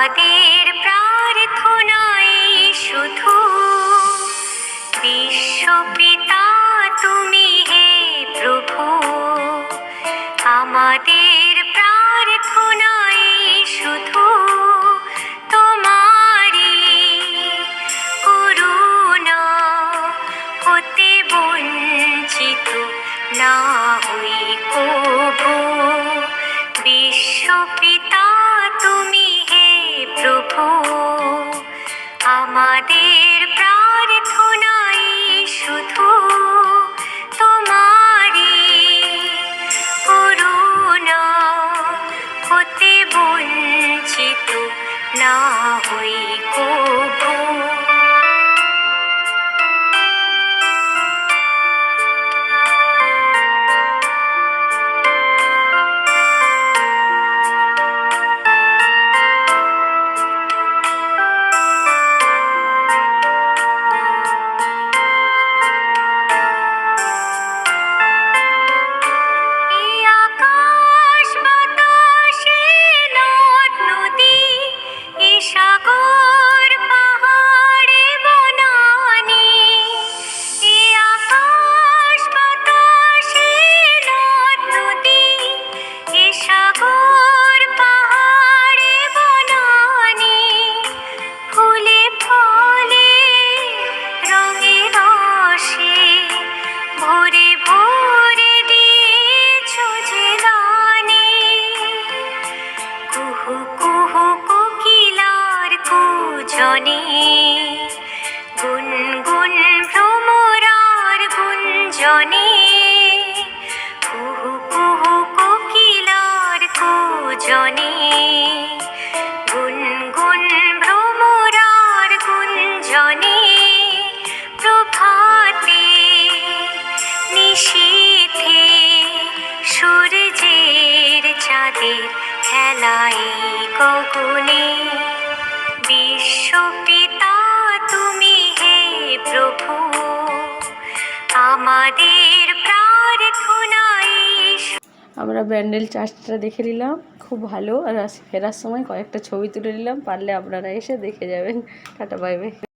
আমাদের প্রার্থনাই শুধু বিশ্বপিতা তুমি হে প্রভু, আমাদের প্রার্থনাই শুধু তোমারি করুণা হতে বঞ্চিত না হই না হই কবু কুজনে গুনগুন ভ্রমরার গুঞ্জনে। কুহু কুহু কোকিলার কুজনে। গুনগুন ভ্রমরার গুঞ্জনে। প্রভাতে নিশীথে সূর্যের চাঁদের খেলাই গগনে। আমরা ব্যান্ডেল চার্চটা দেখে নিলাম, খুব ভালো। আর ফেরার সময় কয়েকটা ছবি তুলে নিলাম, পারলে আপনারা এসে দেখে যাবেন। Tata, bye bye.